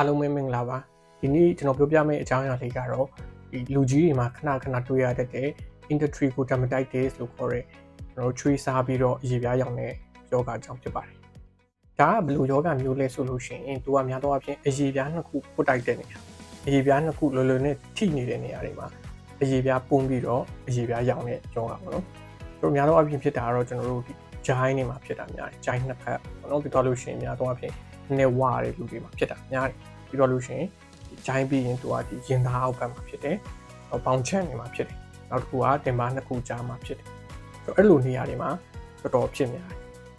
အားလုံးပဲမင်္ဂလာပါဒီနေ့ကျွန်တော်ပြောပြမယ့်အကြောင်းအရာလေးကတော့ဒီလူကြီးတွေမှာခဏခဏတွေ့ရတတ်တဲ့ intertrigo dermatitis လို့ခေါ်တဲ့ကျွန်တော်ချွေးစားပြီးတော့ရေပြားရောင်တဲ့ယောဂအကြောင်းဖြစ်ပါတယ်ဒါကဘယ်လိုယောဂမျိုးလဲဆိုလို့ရှိရင်သူကများသောအားဖြင့်အရေပြားနှစ်ခုပုတ်တိုက်တဲ့နေရာအရေပြားနှစ်ခုလောလောနဲ့ထိနေတဲ့နေရာတွေမှာအရေပြားပုံပြီးတော့အရေပြားရောင်တဲ့ယောဂပေါ့နော်တို့များသောအားဖြင့်ဖြစ်တာကတော့ကျွန်တော်တို့ဒီဂျိုင်းနေမှာဖြစ်တာများတယ်ဂျိုင်းနှစ်ဖက်ပေါ့နော်ပြီးတော့လို့ရှိရင်များသောအားဖြင့်နည်းနည်းဝါတဲ့လူတွေမှာဖြစ်တာများတယ် ပြီးတော့လို့ရှိရင်ဂျိုင်းပြီးရင်သူကဒီရင်သားအောက်ဘက်မှာဖြစ်တယ်။ပေါင်ချက်နေမှာဖြစ်တယ်။နောက်တစ်ခုကတင်ပါနှစ်ခုကြားမှာဖြစ်တယ်။ဆိုတော့အဲ့လိုနေရာတွေမှာတော်တော်ဖြစ်များတယ်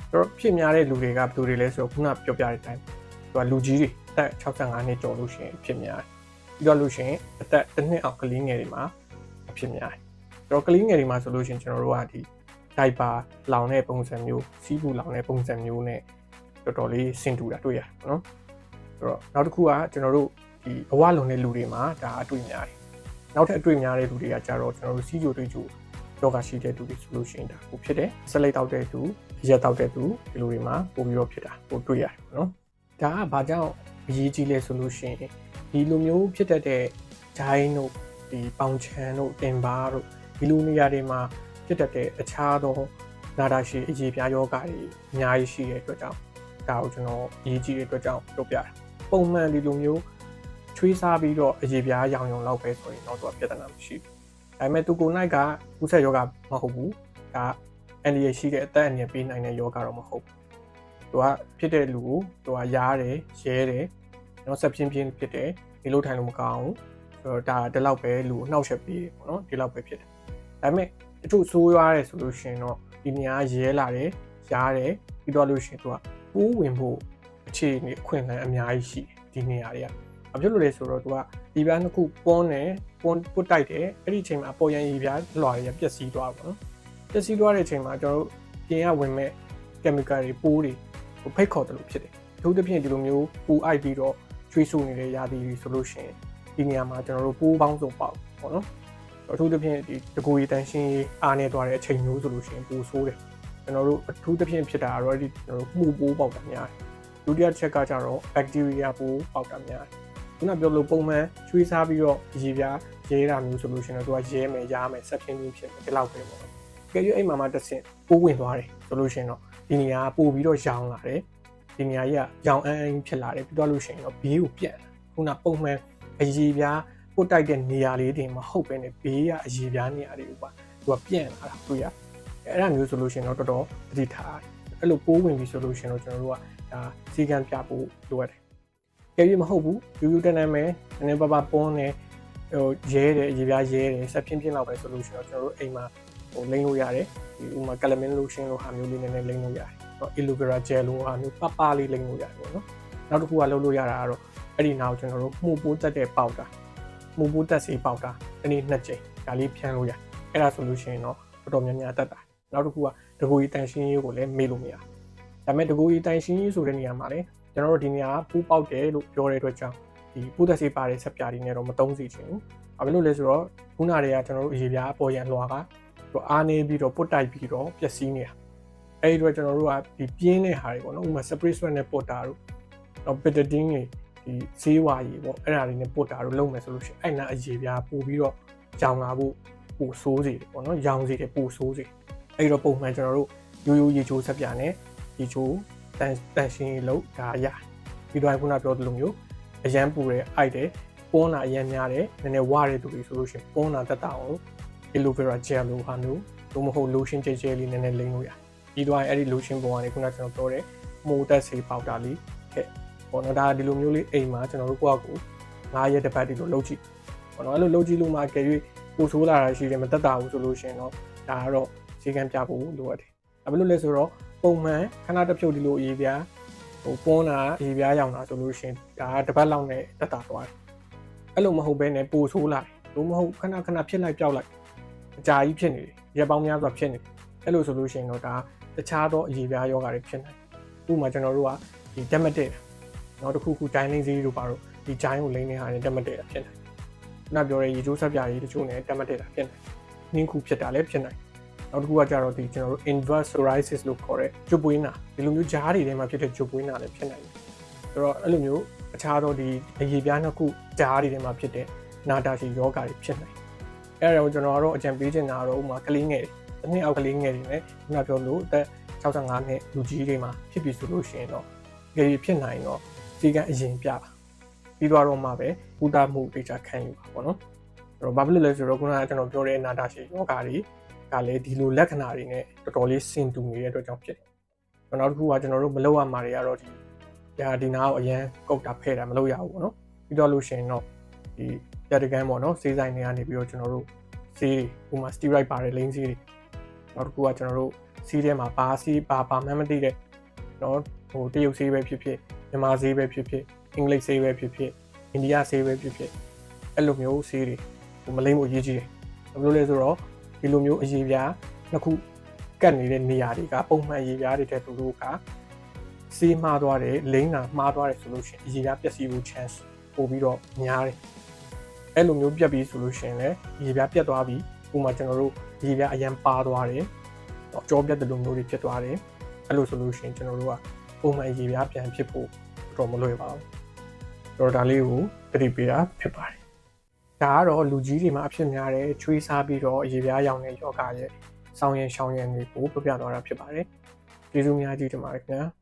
။တော်တော်ဖြစ်များတဲ့လူတွေကဘယ်သူတွေလဲဆိုတော့ခုနပြောပြတဲ့အတိုင်းသူကလူကြီးတွေအသက်65နှစ်ကျော်လို့ရှိရင်ဖြစ်များတယ်။ပြီးတော့လို့ရှိရင်အသက်တစ်နှစ်အောက်ကလေးငယ်တွေမှာဖြစ်များတယ်။ဆိုတော့ကလေးငယ်တွေမှာဆိုလို့ရှိရင်ကျွန်တော်တို့ကဒီဒိုက်ပါလောင်တဲ့ပုံစံမျိုးစီးပူလောင်တဲ့ပုံစံမျိုးနဲ့တော်တော်လေးဆင်တူတာတွေ့ရတယ်နော် ဆိုတော့နောက်တစ်ခုကကျွန်တော်တို့ဒီဘဝလွန်တဲ့လူတွေမှာဒါအတွေ့များတယ်နောက်ထပ်အတွေ့များတဲ့လူတွေကကြတော့ကျွန်တော်တို့စီးကြိုတွေးကြိုယောဂရှိတဲ့လူတွေဆိုလို့ရှိရင်ဒါကိုဖြစ်တယ်ဆက်လိုက်တောက်တဲ့သူရက်တောက်တဲ့သူဒီလူတွေမှာပို့ပြီးတော့ဖြစ်တာပို့တွေ့ရတယ်နော်ဒါကဘာကြောင့်အရေးကြီးလဲဆိုလို့ရှိရင်ဒီလိုမျိုးဖြစ်တတ်တဲ့ဂျိုင်းတို့ဒီပေါင်ချန်တို့တင်ပါတို့ဒီလိုနေရာတွေမှာဖြစ်တတ်တဲ့အခြားသောနာတာရှိအရေးပြားယောဂတွေအများကြီးရှိတဲ့အတွက်ကြောင့်ဒါကိုကျွန်တော်အရေးကြီးတဲ့အတွက်ကြောင့်ပြောပြတာ ပုံမှန်ဒီလိုမျိုးချွေးစားပြီးတော့အရေးပြားရောင်ရောင်လောက်ပဲဆိုရင်တော့သူကပြဿနာမရှိဘူး။ဒါပေမဲ့သူကိုယ်၌ကကုသယောဂမဟုတ်ဘူး။ဒါအန်ဒီရရှိတဲ့အသက်အန္တရာယ်ပေးနိုင်တဲ့ယောဂတော့မဟုတ်ဘူး။သူကဖြစ်တဲ့လူကိုသူကရားတယ်ရဲတယ်နော်ဆက်ပြင်းပြင်းဖြစ်တယ်ဒီလိုထိုင်လို့မကောင်းဘူး။ဆိုတော့ဒါဒီလောက်ပဲလူကိုနှောက်ယှက်ပေးတယ်ပေါ့နော်ဒီလောက်ပဲဖြစ်တယ်။ဒါပေမဲ့တချို့ဆိုးရွားတယ်ဆိုလို့ရှိရင်တော့ဒီနေရာရဲလာတယ်ရားတယ်ပြီးတော့လို့ရှိရင်သူကပိုးဝင်ဖို့ အခြေအနေအခွင့်အလမ်းအများကြီးရှိတယ်ဒီနေရာတွေကဘာဖြစ်လို့လဲဆိုတော့သူကဒီပြားနှစ်ခုပွန်းတယ်ပွန်းပုတ်တိုက်တယ်အဲ့ဒီအချိန်မှာအပေါ်ရန်ရေပြားလွှာတွေကပျက်စီးသွားပါတော့ပျက်စီးသွားတဲ့အချိန်မှာကျွန်တော်တို့ပြင်ကဝင်မဲ့ chemical တွေပိုးတွေဖိတ်ခေါ်တယ်လို့ဖြစ်တယ်အထူးသဖြင့်ဒီလိုမျိုးပူအိုက်ပြီးတော့ချွေးဆူနေတဲ့ရာသီဆိုလို့ရှိရင်ဒီနေရာမှာကျွန်တော်တို့ပိုးပေါင်းစုံပေါက်ပေါ့နော်အထူးသဖြင့်ဒီတကူရီတန်ရှင်းအားနေသွားတဲ့အချိန်မျိုးဆိုလို့ရှိရင်ပူဆိုးတယ်ကျွန်တော်တို့အထူးသဖြင့်ဖြစ်တာကတော့ဒီကျွန်တော်တို့မှုပိုးပေါက်တာများတယ် ဒုတိယချက်ကကြတော့ bacteria ပိုးပေါက်တာများတယ်ခုနပြောလို့ပုံမှန်ချွေးစားပြီးတော့ရေပြားရဲတာမျိုးဆိုလို့ရှိရင်တော့သူကရဲမယ်ရားမယ်ဆက်ပြင်းပြင်းဖြစ်မယ်ဒီလောက်ပဲပေါ့နော်ကြည့်ရအိမ်မှာမှတစ်ဆင့်ပိုးဝင်သွားတယ်ဆိုလို့ရှိရင်တော့ဒီနေရာပို့ပြီးတော့ရောင်လာတယ်ဒီနေရာကြီးကရောင်အန်းအန်းဖြစ်လာတယ်ပြီးတော့လို့ရှိရင်တော့ဘေးကိုပြန့်လာခုနပုံမှန်အရေပြားပို့တိုက်တဲ့နေရာလေးတွေမဟုတ်ပဲねဘေးကအရေပြားနေရာတွေကိုပါသူကပြန့်လာတာတွေ့ရအဲ့ဒါမျိုးဆိုလို့ရှိရင်တော့တော်တော်သတိထား အဲ့လိုပိုးဝင်ပြီဆိုလို့ရှိရင်တော့ကျွန်တော်တို့ကဒါစီကံပြဖို့လိုအပ်တယ်။ကြည့်ရမဟုတ်ဘူးယူယူတန်းတန်းပဲနည်းနည်းပါးပါးပွန်းနေဟိုရဲတယ်အရေးပြားရဲတယ်ဆက်ပြင်းပြင်းလောက်ပဲဆိုလို့ရှိရင်တော့ကျွန်တော်တို့အိမ်မှာဟိုလိမ့်လို့ရတယ်ဒီဥမာကလမင်းလိုရှင်လိုဟာမျိုးလေးနည်းနည်းလိမ့်လို့ရတယ်။နော် aloe vera gel လိုဟာမျိုးပပလေးလိမ့်လို့ရတယ်ပေါ့နော်။နောက်တစ်ခုကလုပ်လို့ရတာကတော့အဲ့ဒီနောက်ကျွန်တော်တို့မှုပိုးတက်တဲ့ပေါက်တာမှုပိုးတက်စီပေါက်တာဒီနေ့နှစ်ကြိမ်ဒါလေးဖြန်းလို့ရ။အဲ့ဒါဆိုလို့ရှိရင်တော့တော်တော်များများတက်တာ။ နောက်တစ်ခုကတကူကြီးတန်ရှင်းရေးကိုလည်းမေ့လို့မရ။ဒါပေမဲ့တကူကြီးတန်ရှင်းရေးဆိုတဲ့နေရာမှာလည်းကျွန်တော်တို့ဒီနေရာပူးပေါက်တယ်လို့ပြောတဲ့အတွက်ကြောင့်ဒီပူးသက်စေးပါတဲ့ဆက်ပြားတွေနဲ့တော့မတုံးစီချင်ဘူး။ဘာဖြစ်လို့လဲဆိုတော့ခုနတွေကကျွန်တော်တို့အရေးပြားအပေါ်ရန်လွှာကသူအားနေပြီးတော့ပုတ်တိုက်ပြီးတော့ပျက်စီးနေတာ။အဲဒီတော့ကျွန်တော်တို့ကဒီပြင်းတဲ့ဟာတွေပေါ့နော်။ဥပမာ spray sweat နဲ့ပုတ်တာတို့တော့ betadine တွေဒီဈေးဝါကြီးပေါ့အဲ့ဒါတွေနဲ့ပုတ်တာတို့လုပ်မယ်ဆိုလို့ရှိရင်အဲ့နာအရေးပြားပို့ပြီးတော့ကြောင်လာဖို့ပို့ဆိုးစေတယ်ပေါ့နော်။ရောင်စေတယ်ပို့ဆိုးစေ။ အဲဒီတော့ပုံမှန်ကျွန်တော်တို့ရိုးရိုးရေချိုးဆက်ပြားနဲ့ရေချိုးတန်တန်ရှင်းလို့ဒါရပြီးတော့ခုနပြောသလိုမျိုးအရန်ပူတဲ့အိုက်တယ်ပွန်းတာအရန်များတယ်နည်းနည်းဝရတဲ့သူတွေဆိုလို့ရှိရင်ပွန်းတာတက်တာအောင် aloe vera gel လိုဟာမျိုးလို့မဟုတ် lotion ကြဲကြဲလေးနည်းနည်းလိမ့်လို့ရပြီးတော့အဲ့ဒီ lotion ပုံကနေခုနကျွန်တော်ပြောတဲ့မိုးတက်စေပေါက်တာလေးခဲ့ပေါ့နော်ဒါဒီလိုမျိုးလေးအိမ်မှာကျွန်တော်တို့ကိုယ့်အကူ9ရက်တစ်ပတ်ဒီလိုလုပ်ကြည့်ပေါ့နော်အဲ့လိုလုပ်ကြည့်လို့မှကြွေပိုဆိုးလာတာရှိတယ်မတက်တာဘူးဆိုလို့ရှိရင်တော့ဒါကတော့ ဈေးကမ်းပြဖို့လိုအပ်တယ်။ဘာဖြစ်လို့လဲဆိုတော့ပုံမှန်ခဏတစ်ဖြုတ်ဒီလိုအေးပြားဟိုပွန်းတာအေးပြားရောင်တာဆိုလို့ရှိရင်ဒါကတစ်ပတ်လောက်နဲ့တက်တာသွားတယ်။အဲ့လိုမဟုတ်ဘဲနဲ့ပိုဆိုးလာတယ်။လို့မဟုတ်ခဏခဏဖြစ်လိုက်ပြောက်လိုက်အကြာကြီးဖြစ်နေတယ်။ရက်ပေါင်းများစွာဖြစ်နေတယ်။အဲ့လိုဆိုလို့ရှိရင်တော့ဒါတခြားသောအေးပြားယောဂါတွေဖြစ်နေတယ်။ဥပမာကျွန်တော်တို့ကဒီ dermatitis နောက်တစ်ခုခုတိုင်းလင်းစည်းတို့ပါတော့ဒီဂျိုင်းကိုလိမ့်နေတာနဲ့ dermatitis ဖြစ်နေတယ်။နောက်ပြောတဲ့ရေချိုးဆက်ပြားကြီးတချို့နဲ့ dermatitis ဖြစ်နေတယ်။နှင်းခုဖြစ်တာလည်းဖြစ်နေတယ်။ နောက်တစ်ခုကကြတော့ဒီကျွန်တော်တို့ inverse psoriasis လို့ခေါ်တဲ့ကျွပွေးနာဒီလိုမျိုးဂျားတွေထဲမှာဖြစ်တဲ့ကျွပွေးနာလည်းဖြစ်နိုင်တယ်။ဆိုတော့အဲ့လိုမျိုးအခြားသောဒီအရေပြားနှစ်ခုကြားတွေထဲမှာဖြစ်တဲ့နာတာရှည်ယောဂါတွေဖြစ်နိုင်အဲ့ဒါကိုကျွန်တော်ကတော့အကြံပေးချင်တာကတော့ဥပမာကလေးငယ်တွေတစ်နှစ်အောက်ကလေးငယ်တွေနဲ့ခုနပြောလို့အသက်65နှစ်လူကြီးတွေမှာဖြစ်ပြီဆိုလို့ရှိရင်တော့ကြည်ဖြစ်နိုင်တော့ဒီကအရင်ပြပါပြီးသွားတော့မှပဲဥဒမှုဒေတာခံယူပါပေါ့နော်အဲ့တော့ဘာဖြစ်လို့လဲဆိုတော့ခုနကကျွန်တော်ပြောတဲ့နာတာရှည်ယောဂါတွေ ကလည်းဒီလိုလက္ခဏာတွေနဲ့တော်တော်လေးဆင်တူနေတဲ့အတွက်ကြောင့်ဖြစ်တယ်။နောက်တစ်ခုကကျွန်တော်တို့မလုပ်ရမှာတွေကတော့ဒီဒါဒီနာကိုအရန်ကုတ်တာဖဲ့တာမလုပ်ရဘူးပေါ့နော်။ပြီးတော့လို့ရှိရင်တော့ဒီရတကန်ပေါ့နော်စေးဆိုင်တွေကနေပြီးတော့ကျွန်တော်တို့စေးဥမာ steroid ပါတယ်လိန်းစေးတွေနောက်တစ်ခုကကျွန်တော်တို့စီးထဲမှာဘာစီးဘာဘာမှမသိတဲ့နော်ဟိုတရုတ်စေးပဲဖြစ်ဖြစ်မြန်မာစေးပဲဖြစ်ဖြစ်အင်္ဂလိပ်စေးပဲဖြစ်ဖြစ်အိန္ဒိယစေးပဲဖြစ်ဖြစ်အဲ့လိုမျိုးစေးတွေဟိုမလိမ့်ဖို့အရေးကြီးတယ်။ဘာလို့လဲဆိုတော့ ဒီလိုမျိုးအရေးပြားနှစ်ခုကတ်နေတဲ့နေရာတွေကပုံမှန်အရေးပြားတွေတဲ့သူတို့ကစေးမှားသွားတယ်လိမ့်တာမှားသွားတယ်ဆိုလို့ရှိရင်အရေးပြားပျက်စီးဖို့ chance ပို့ပြီးတော့များတယ်အဲ့လိုမျိုးပြက်ပြီးဆိုလို့ရှိရင်လည်းအရေးပြားပြက်သွားပြီဥပမာကျွန်တော်တို့အရေးပြားအရန်ပါသွားတယ်တော့ကြောပြက်တဲ့လိုမျိုးတွေဖြစ်သွားတယ်အဲ့လိုဆိုလို့ရှိရင်ကျွန်တော်တို့ကပုံမှန်အရေးပြားပြန်ဖြစ်ဖို့တော့မလွယ်ပါဘူးတော့ဒါလေးကိုတတိပေးတာဖြစ်ပါတယ် ဒါကတော့လူကြီးတွေမှာအဖြစ်များတဲ့ချွေးစားပြီးတော့အရေပြားရောင်တဲ့ယောဂရဲ့ဆောင်းရင်ရှောင်းရင်တွေကိုပြပြသွားတာဖြစ်ပါတယ်ကျေးဇူးများကြီးတင်ပါတယ်ခင်ဗျာ